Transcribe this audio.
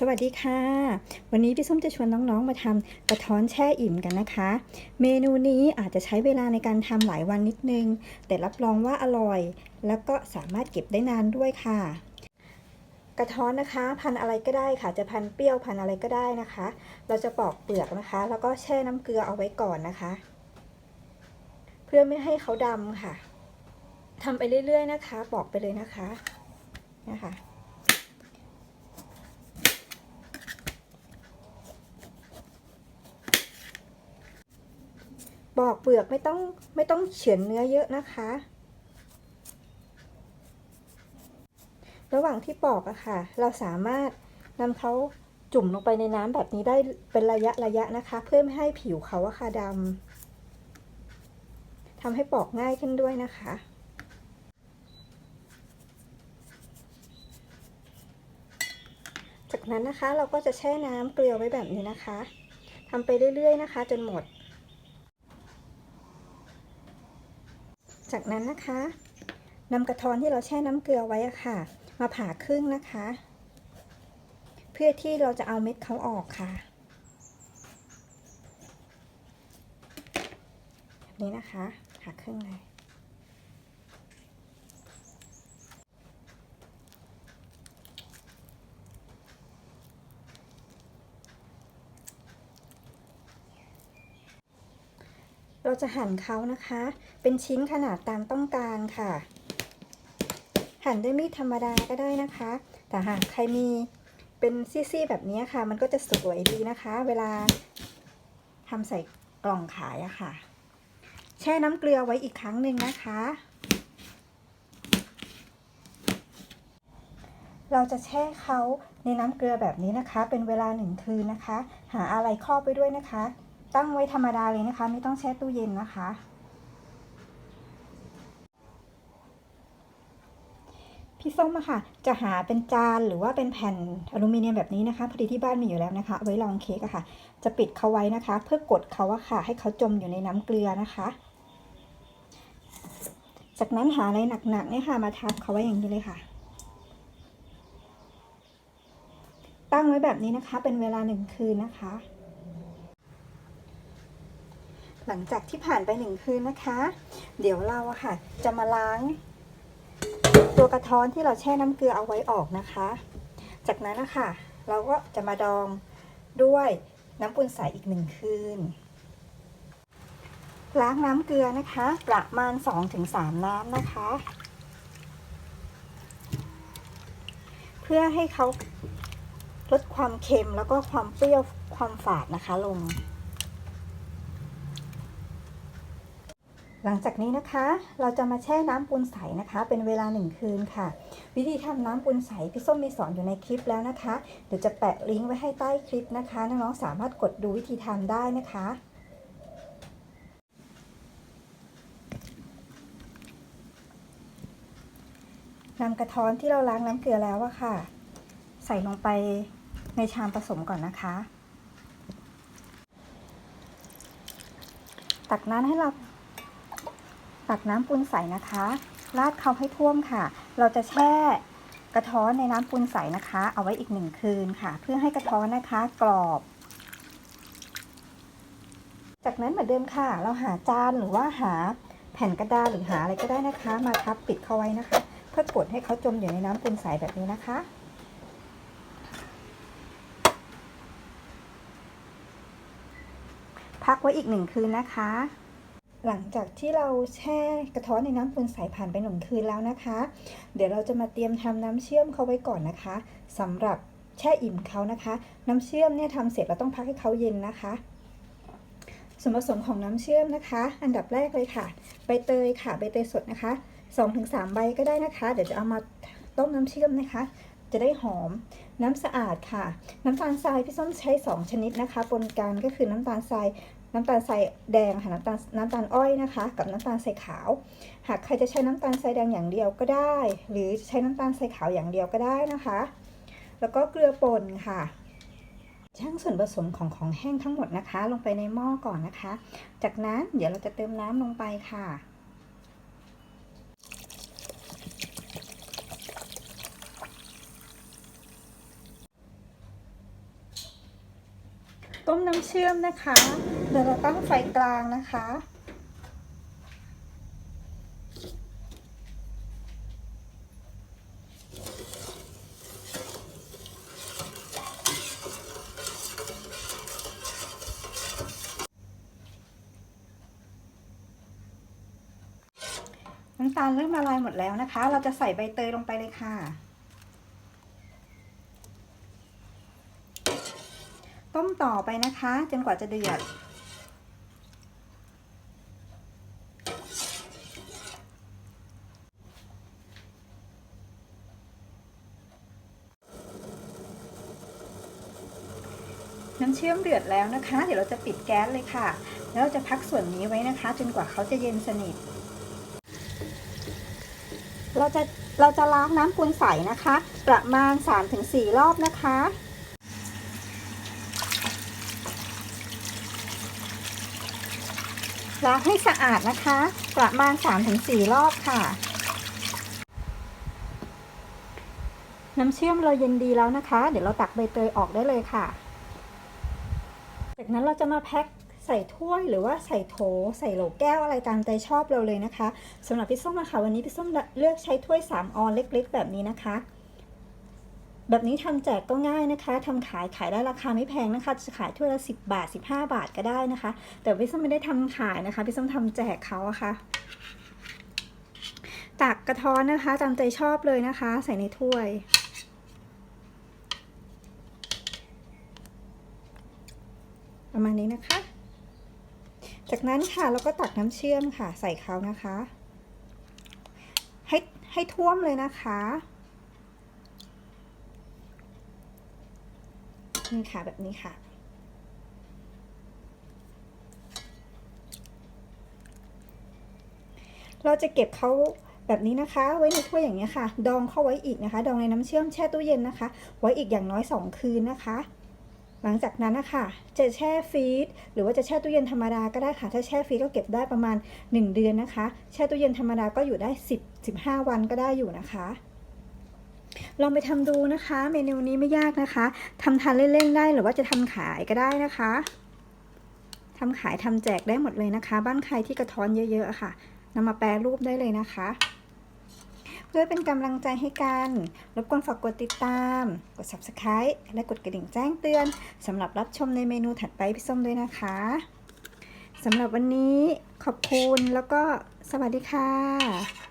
สวัสดีค่ะ วันนี้พี่ส้มจะชวนน้องๆมาทำกระท้อนแช่อิ่มกันนะคะ เมนูนี้อาจจะใช้เวลาในการทำหลายวันนิดนึง แต่รับรองว่าอร่อย แล้วก็สามารถเก็บได้นานด้วยค่ะ กระท้อนนะคะ พันอะไรก็ได้ค่ะ จะพันเปรี้ยวพันอะไรก็ได้นะคะ เราจะปอกเปลือกนะคะ แล้วก็แช่น้ำเกลือเอาไว้ก่อนนะคะ เพื่อไม่ให้เขาดำค่ะทำไปเรื่อยๆนะคะ ปอกไปเลยนะคะนะคะ ปอกเปลือกไม่ต้องไม่ต้องเฉือนเนื้อเยอะนะคะ ระหว่างที่ปอกอะค่ะ เราสามารถนำเขาจุ่มลงไปในน้ำแบบนี้ได้เป็นระยะระยะนะคะ เพื่อไม่ให้ผิวเขาอะค่ะดำทำให้ปอกง่ายขึ้นด้วยนะคะจากนั้นนะคะเราก็จะแช่น้ำเกลือไว้แบบนี้นะคะทำไปเรื่อยๆนะคะ จนหมด จากนั้นนะคะนำกระท้อนที่เราแช่น้ำเกลือไว้อะค่ะ มาผ่าครึ่งนะคะ เพื่อที่เราจะเอาเม็ดเขาออกค่ะแบบนี้นะคะผ่าครึ่งเลย เราจะหั่นเขานะคะ เป็นชิ้นขนาดตามต้องการค่ะ หั่นด้วยมีดธรรมดาก็ได้นะคะ แต่หากใครมีเป็นซี่ๆแบบนี้ค่ะ มันก็จะสวยดีนะคะ เวลาทำใส่กล่องขายอะค่ะ แช่น้ำเกลือไว้อีกครั้งหนึ่งนะคะ เราจะแช่เขาในน้ำเกลือแบบนี้นะคะ เป็นเวลาหนึ่งคืนนะคะ หาอะไรครอบไปด้วยนะคะ ตั้งไว้ธรรมดาเลยนะคะ ไม่ต้องแช่ตู้เย็นนะคะ พี่ส้มอะค่ะ จะหาเป็นจานหรือว่าเป็นแผ่นอลูมิเนียมแบบนี้นะคะพอดีที่บ้านมีอยู่แล้วนะคะ ไว้รองเค้กอะค่ะ จะปิดเขาไว้นะคะ เพื่อกดเขาอะค่ะ ให้เขาจมอยู่ในน้ำเกลือนะคะ จากนั้นหาอะไรหนักๆเนี่ยค่ะ มาทับเขาไว้อย่างนี้เลยค่ะตั้งไว้แบบนี้นะคะ เป็นเวลาหนึ่งคืนนะคะ หลังจากที่ผ่านไปหนึ่งคืนนะคะ เดี๋ยวเราอะค่ะ จะมาล้าง ตัวกระท้อนที่เราแช่น้ำเกลือเอาไว้ออกนะคะ จากนั้นนะคะเราก็จะมาดองด้วยน้ำปูนใสอีกหนึ่งคืน ล้างน้ำเกลือนะคะ ประมาณ 2-3 น้ำนะคะ เพื่อให้เขาลดความเค็มแล้วก็ความเปรี้ยวความฝาดนะคะลง หลังจากนี้นะคะเราจะมาแช่น้ำปูนใสนะคะ เป็นเวลาหนึ่งคืนค่ะ วิธีทำน้ำปูนใสพี่ส้มมีสอนอยู่ในคลิปแล้วนะคะเดี๋ยวจะแปะลิงก์ไว้ให้ใต้คลิปนะคะน้องๆสามารถกดดูวิธีทำได้นะคะนำกระท้อนที่เราล้างน้ำเกลือแล้วอะค่ะ ใส่ลงไปในชามผสมก่อนนะคะ ตักน้ำให้เรา ตักน้ำปูนใสนะคะ ราดเขาให้ท่วมค่ะ เราจะแช่กระท้อนในน้ำปูนใสนะคะ เอาไว้อีกหนึ่งคืนค่ะ เพื่อให้กระท้อนนะคะกรอบ จากนั้นเหมือนเดิมค่ะ เราหาจานหรือว่าหาแผ่นกระดาษหรือหาอะไรก็ได้นะคะ มาทับปิดเขาไว้นะคะ เพื่อกดให้เขาจมอยู่ในน้ำปูนใสแบบนี้นะคะพักไว้อีกหนึ่งคืนนะคะ หลังจากที่เราแช่กระท้อนในน้ำปูนใสผ่านไปหนึ่งคืนแล้วนะคะ เดี๋ยวเราจะมาเตรียมทำน้ำเชื่อมเขาไว้ก่อนนะคะสำหรับแช่อิ่มเขานะคะ น้ำเชื่อมเนี่ยทำเสร็จเราต้องพักให้เขาเย็นนะคะ ส่วนผสมของน้ำเชื่อมนะคะ อันดับแรกเลยค่ะ ใบเตยค่ะใบเตยสดนะคะ 2-3 ใบก็ได้นะคะ เดี๋ยวจะเอามาต้มน้ำเชื่อมนะคะ จะได้หอมน้ำสะอาดค่ะ น้ำตาลทรายพี่ส้มใช้ 2 ชนิดนะคะปนกันก็คือน้ำตาลทราย น้ำตาลทรายแดงค่ะน้ำตาลน้ำตาลอ้อยนะคะ กับน้ำตาลทรายขาว หากใครจะใช้น้ำตาลทรายแดงอย่างเดียวก็ได้ หรือใช้น้ำตาลทรายขาวอย่างเดียวก็ได้นะคะ แล้วก็เกลือป่นค่ะช่างส่วนผสมของของแห้งทั้งหมดนะคะ ลงไปในหม้อก่อนนะคะ จากนั้นเดี๋ยวเราจะเติมน้ำลงไปค่ะ น ต้มน้ำเชื่อมนะคะ เดี๋ยวเราตั้งไฟกลางนะคะ น้ำตาลเริ่มละลายหมดแล้วนะคะ เราจะใส่ใบเตยลงไปเลยค่ะ ต้มต่อไปนะคะ จนกว่าจะเดือด น้ำเชื่อมเดือดแล้วนะคะ เดี๋ยวเราจะปิดแก๊สเลยค่ะ แล้วจะพักส่วนนี้ไว้นะคะ จนกว่าเขาจะเย็นสนิท เราจะเราจะล้างน้ำปูนใสนะคะ ประมาณ 3-4 รอบนะคะ ล้างให้สะอาดนะคะ ประมาณ 3-4 รอบค่ะ น้ำเชื่อมเราเย็นดีแล้วนะคะ เดี๋ยวเราตักใบเตยออกได้เลยค่ะ จากนั้นเราจะมาแพ็คใส่ถ้วยหรือว่าใส่โถ ใส่โหลแก้วอะไรตามใจชอบเราเลยนะคะสำหรับพี่ส้มนะคะวันนี้พี่ส้มเลือกใช้ถ้วย 3 ออนเล็ก ๆ แบบนี้นะคะ แบบนี้ทำแจกก็ง่ายนะคะทำขายขายได้ราคาไม่แพงนะคะ จะขายถ้วยละ 10 บาท 15 บาทก็ได้นะคะ แต่พี่ส้มไม่ได้ทำขายนะคะพี่ส้มทำแจกเขาอะค่ะตักกระท้อนนะคะ ตามใจชอบเลยนะคะ ใส่ในถ้วย ประมาณนี้นะคะ จากนั้นค่ะเราก็ตักน้ำเชื่อมค่ะ ใส่เขานะคะ ให้ให้ท่วมเลยนะคะ นี่ค่ะแบบนี้ค่ะ เราจะเก็บเขาแบบนี้นะคะ ไว้ในถ้วยอย่างนี้ยค่ะ ดองเข้าไว้อีกนะคะ ดองในน้ำเชื่อมแช่ตู้เย็นนะคะ ไว้อีกอย่างน้อย 2 คืนนะคะ หลังจากนั้นนะคะ จะแช่ฟรีซหรือว่าจะแช่ตู้เย็นธรรมดาก็ได้ค่ะ ถ้าแช่ฟรีซก็เก็บได้ประมาณ 1 เดือนนะคะ แช่ตู้เย็นธรรมดาก็อยู่ได้ 10 15 วันก็ได้อยู่นะคะ ลองไปทำดูนะคะ เมนูนี้ไม่ยากนะคะทำทานเล่นๆได้หรือว่าจะทำขายก็ได้นะคะทำขายทำแจกได้หมดเลยนะคะ บ้านใครที่กระท้อนเยอะๆค่ะนำมาแปรรูปได้เลยนะคะ เพื่อเป็นกำลังใจให้กันรบกวนฝากกดติดตาม กด subscribe และกดกระดิ่งแจ้งเตือนสำหรับรับชมในเมนูถัดไปพี่ส้มด้วยนะคะสำหรับวันนี้ขอบคุณแล้วก็สวัสดีค่ะ